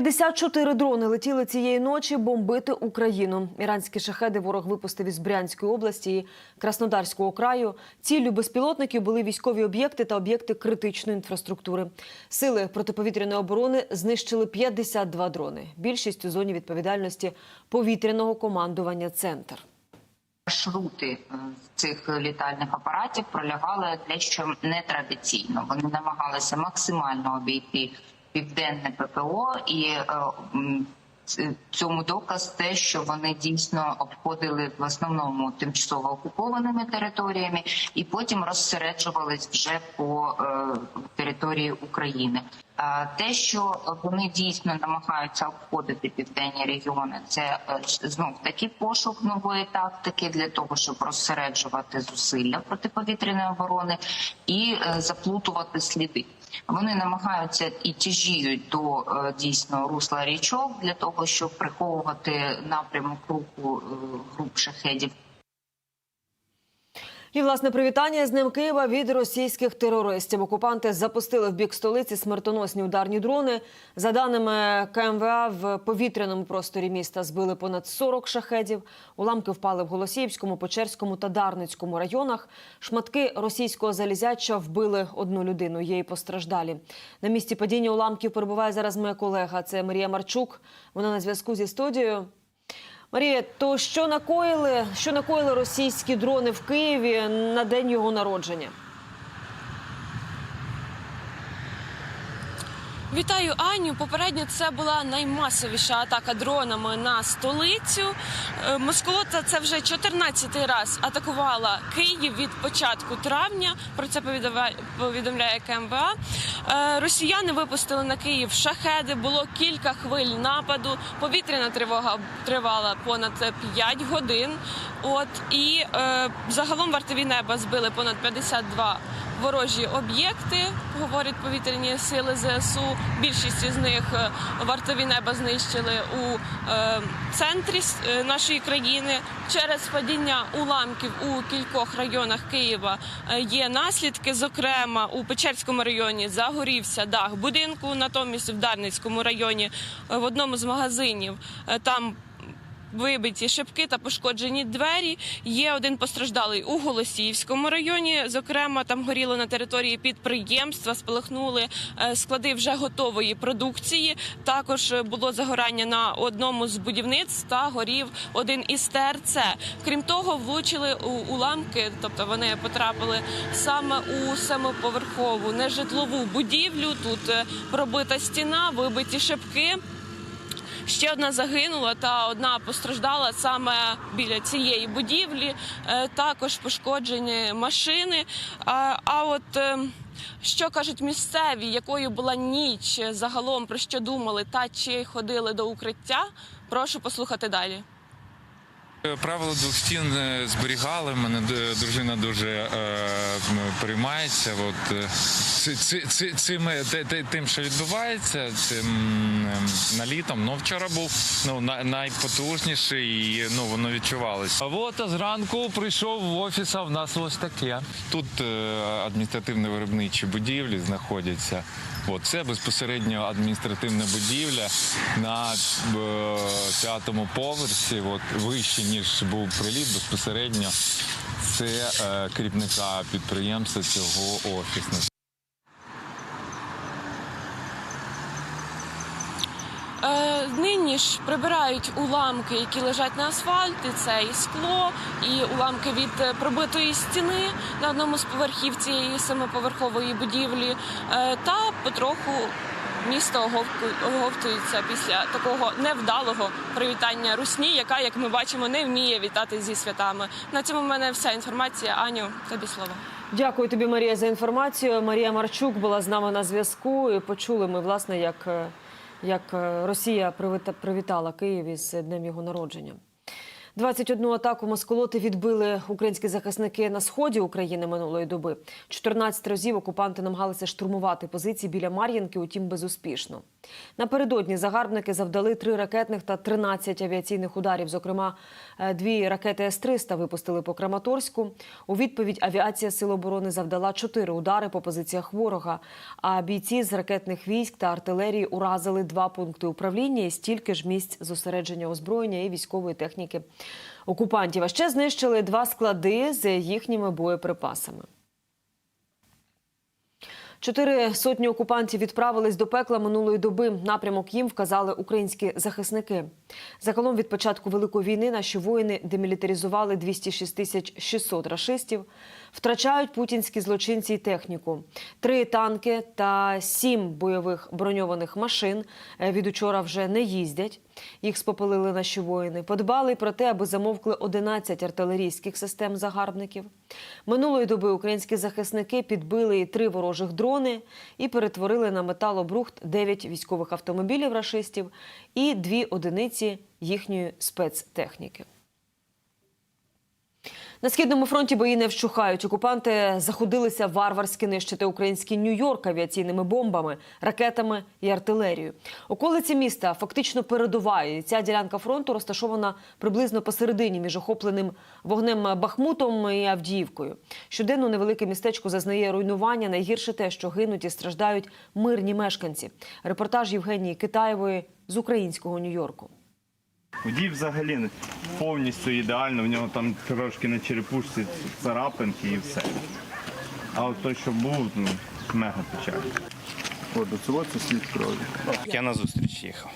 54 дрони летіли цієї ночі бомбити Україну. Іранські шахеди ворог випустив із Брянської області і Краснодарського краю. Ціллю безпілотників були військові об'єкти та об'єкти критичної інфраструктури. Сили протиповітряної оборони знищили 52 дрони. Більшість у зоні відповідальності повітряного командування «Центр». маршрути е, цих літальних апаратів пролягали дещо нетрадиційно. Вони намагалися максимально обійти південне ППО, і е, цьому доказ те, що вони дійсно обходили в основному тимчасово окупованими територіями, і потім розсереджувались вже по е, території України. А Те, що вони дійсно намагаються обходити південні регіони, це е, знов таки пошук нової тактики для того, щоб розсереджувати зусилля протиповітряної оборони і е, заплутувати сліди. Вони намагаються і тяжіють до е, дійсно русла річок для того, щоб приховувати напрямок руху е, груп шахедів І власне привітання з ним Києва від російських терористів. Окупанти запустили в бік столиці смертоносні ударні дрони. За даними КМВА, в повітряному просторі міста збили понад 40 шахедів. Уламки впали в Голосіївському, Печерському та Дарницькому районах. Шматки російського залізяча вбили одну людину. Є і постраждалі. На місці падіння уламків перебуває зараз моя колега. Це Марія Марчук. Вона на зв'язку зі студією. Марія, то що накоїли, що накоїли російські дрони в Києві на день його народження? Вітаю Аню. Попередньо це була наймасовіша атака дронами на столицю. Е, Москота це вже 14-й раз атакувала Київ від початку травня. Про це повідомляє- КМВА. Е, Росіяни випустили на Київ шахеди. Було кілька хвиль нападу. Повітряна тривога тривала понад 5 годин. От і е, загалом вартові неба збили понад 52 ворожі об'єкти, говорять повітряні сили ЗСУ. Більшість з них е, вартові неба знищили у е, центрі е, нашої країни. Через падіння уламків у кількох районах Києва є наслідки. Зокрема, у Печерському районі загорівся дах будинку. Натомість в Дарницькому районі в одному з магазинів там Вибиті шибки та пошкоджені двері. Є один постраждалий у Голосіївському районі. Зокрема, там горіло на території підприємства, спалахнули е, склади вже готової продукції. Також було загорання на одному з будівництв та горів один із ТРЦ. Крім того, влучили у уламки, тобто вони потрапили саме у семиповерхову нежитлову будівлю. Тут е, пробита стіна, вибиті шибки. Ще одна загинула та одна постраждала саме біля цієї будівлі. Е, Також пошкоджені машини. А, от е, що кажуть місцеві, якою була ніч загалом, про що думали та чи ходили до укриття? Прошу послухати далі. Е, Правило двох стін е, зберігали. Мене дружина дуже е, м, переймається. От е, ці- ці- ці- цим е, те- те- тим, що відбувається, цим ем, налітом. Ну вчора був ну найпотужніший, і ну воно відчувалося. От а зранку прийшов в офіс, а в нас ось таке. Тут е, адміністративно-виробничі будівлі знаходяться. От це безпосередньо адміністративна будівля на е, п'ятому поверсі, от вище ніж був приліт, безпосередньо це е, керівника підприємства цього офісу. Е, нині ж прибирають уламки, які лежать на асфальті. Це і скло, і уламки від е, пробитої стіни на одному з поверхів цієї семиповерхової будівлі. Та потроху місто оговтується після такого невдалого привітання русні, яка, як ми бачимо, не вміє вітати зі святами. На цьому в мене вся інформація. Аню, тобі слово. Дякую тобі, Марія, за інформацію. Марія Марчук була з нами на зв'язку. І почули ми, власне, як, е, як е, Росія привітала Київ із днем його народження. 21 атаку москолоти відбили українські захисники на сході України минулої доби. 14 разів окупанти намагалися штурмувати позиції біля Мар'їнки, утім безуспішно. Напередодні загарбники завдали три ракетних та 13 авіаційних ударів. Зокрема, е, дві ракети С-300 випустили по Краматорську. У відповідь авіація Сил оборони завдала чотири удари по позиціях ворога. А бійці з ракетних військ та артилерії уразили два пункти управління і стільки ж місць зосередження озброєння і військової техніки окупантів. А ще знищили два склади з їхніми боєприпасами. Чотири сотні окупантів відправились до пекла минулої доби. Напрямок їм вказали українські захисники. Загалом від початку великої війни наші воїни демілітаризували 206 тисяч 600 рашистів. Втрачають путінські злочинці й техніку. Три танки та сім бойових броньованих машин е, від учора вже не їздять. Їх спопилили наші воїни. Подбали про те, аби замовкли 11 артилерійських систем загарбників. Минулої доби українські захисники підбили і три ворожих дрони і перетворили на металобрухт 9 військових автомобілів рашистів і дві одиниці їхньої спецтехніки. На східному фронті бої не вщухають. Окупанти заходилися варварськи нищити український Нью-Йорк авіаційними бомбами, ракетами і артилерією. Околиці міста фактично передова. і Ця ділянка фронту розташована приблизно посередині між охопленим вогнем Бахмутом і Авдіївкою. Щоденно невелике містечко зазнає руйнування. Найгірше те, що гинуть і страждають мирні мешканці. Репортаж Євгенії Китаєвої з українського Нью-Йорку. Водій взагалі повністю ідеально, в нього там трошки на черепушці царапинки і все. А от той, що був, ну, мега печально. От до цього це слід крові. Я на зустріч їхав.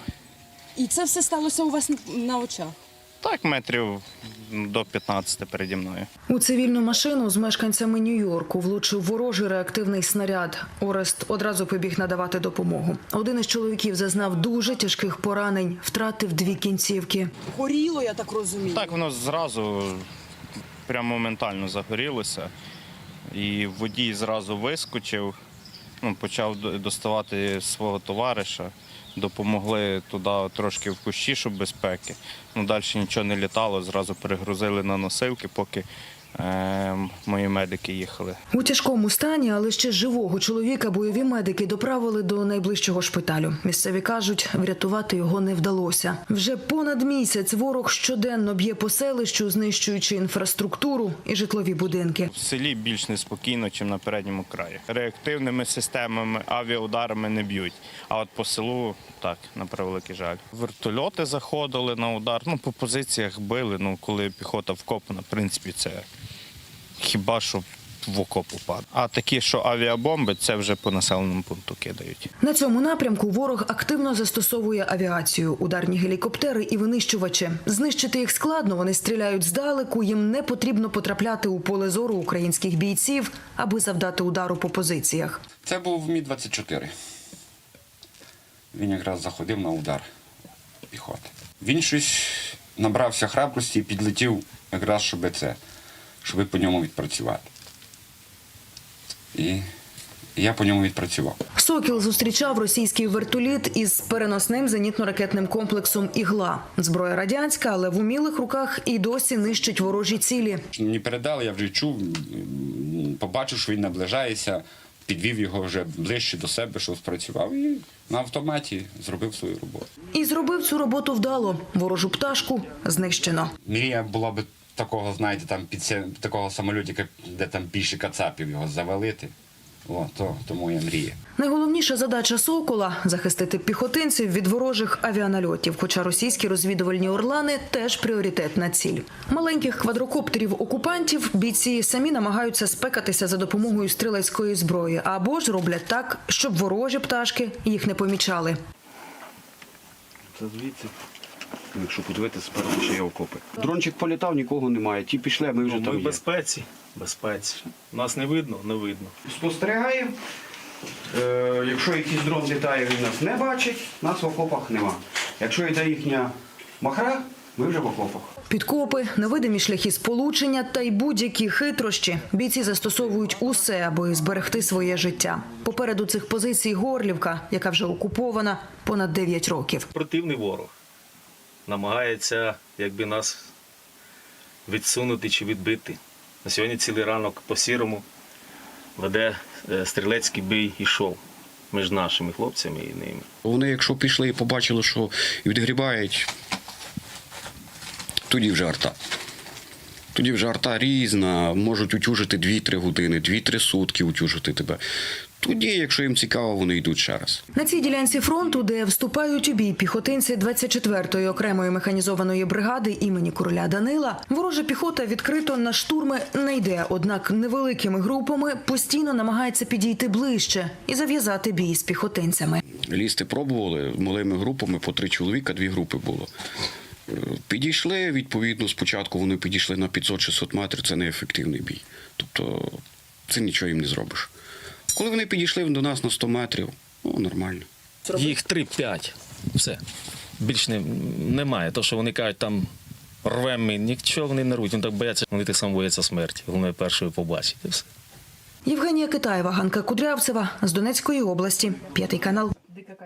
І це все сталося у вас на очах. Так, метрів до 15 переді мною. У цивільну машину з мешканцями Нью-Йорку влучив ворожий реактивний снаряд. Орест одразу побіг надавати допомогу. Один із чоловіків зазнав дуже тяжких поранень, втратив дві кінцівки. Горіло, я так розумію. Так воно зразу прямо моментально загорілося. І водій зразу вискочив, ну, почав доставати свого товариша. Допомогли туди трошки в кущі, щоб безпеки. Ну, далі нічого не літало, зразу перегрузили на носилки, поки мої медики їхали. У тяжкому стані, але ще живого чоловіка бойові медики доправили до найближчого шпиталю. Місцеві кажуть, врятувати його не вдалося. Вже понад місяць ворог щоденно б'є по селищу, знищуючи інфраструктуру і житлові будинки. В селі більш неспокійно, ніж на передньому краї. Реактивними системами, авіаударами не б'ють. А от по селу так, на превеликий жаль. Вертольоти заходили на удар. Ну, по позиціях били. Ну, коли піхота вкопана, в принципі, це хіба що в окоп упаде. А такі, що авіабомби, це вже по населеному пункту кидають. На цьому напрямку ворог активно застосовує авіацію, ударні гелікоптери і винищувачі. Знищити їх складно. Вони стріляють здалеку. Їм не потрібно потрапляти у поле зору українських бійців, аби завдати удару по позиціях. Це був Мі-24. Він якраз заходив на удар піхоти. Він щось набрався храбрості і підлетів якраз, щоб це, щоб по ньому відпрацювати. І я по ньому відпрацював. Сокіл зустрічав російський вертоліт із переносним зенітно-ракетним комплексом Ігла. Зброя радянська, але в умілих руках і досі нищить ворожі цілі. Мені передали, я вже чув, побачив, що він наближається, підвів його вже ближче до себе, щоб спрацював, і на автоматі зробив свою роботу. І зробив цю роботу вдало. Ворожу пташку знищено. Мрія була би такого, знаєте, там під такого самолітика, де там більше кацапів його завалити. О, то, то моя мрія. Найголовніша задача Сокола захистити піхотинців від ворожих авіанальотів. Хоча російські розвідувальні орлани теж пріоритетна ціль. Маленьких квадрокоптерів окупантів бійці самі намагаються спекатися за допомогою стрілецької зброї або ж роблять так, щоб ворожі пташки їх не помічали. Це звідси. Якщо подивитися, спереду ще є окопи. Дрончик політав, нікого немає. Ті пішли, а ми вже Ну, там ми в є. безпеці. Безпеці. Нас не видно, не видно. Спостерігаємо. Е, якщо якийсь дрон літає, він нас не бачить, нас в окопах нема. Якщо йде їхня махра, ми вже в окопах. Підкопи, невидимі шляхи сполучення та й будь-які хитрощі. Бійці застосовують усе, аби зберегти своє життя. Попереду цих позицій Горлівка, яка вже окупована понад 9 років. Противний ворог намагається якби нас відсунути чи відбити. На сьогодні цілий ранок по сірому веде е, стрілецький бій ішов між нашими хлопцями і ними. Вони, якщо пішли і побачили, що відгрібають, тоді вже арта. Тоді вже арта різна, можуть утюжити 2-3 години, 2-3 сутки утюжити тебе. Тоді, якщо їм цікаво, вони йдуть ще раз. На цій ділянці фронту, де вступають у бій піхотинці 24-ї окремої механізованої бригади імені короля Данила, ворожа піхота відкрито на штурми не йде, однак невеликими групами постійно намагається підійти ближче і зав'язати бій з піхотинцями. Лізти пробували малими групами, по три чоловіка, дві групи було. Е, Підійшли, відповідно, спочатку вони підійшли на 500-600 метрів, це неефективний бій. Тобто це нічого їм не зробиш. Коли вони підійшли до нас на 100 метрів, ну нормально. Їх 3-5. Все. Більш не, немає. То, що вони кажуть, там рвемо нічого вони не руть. Вони так бояться, вони так само бояться смерті. Головне першою побачити. Все. Євгенія Китаєва, Ганка Кудрявцева з Донецької області, п'ятий канал.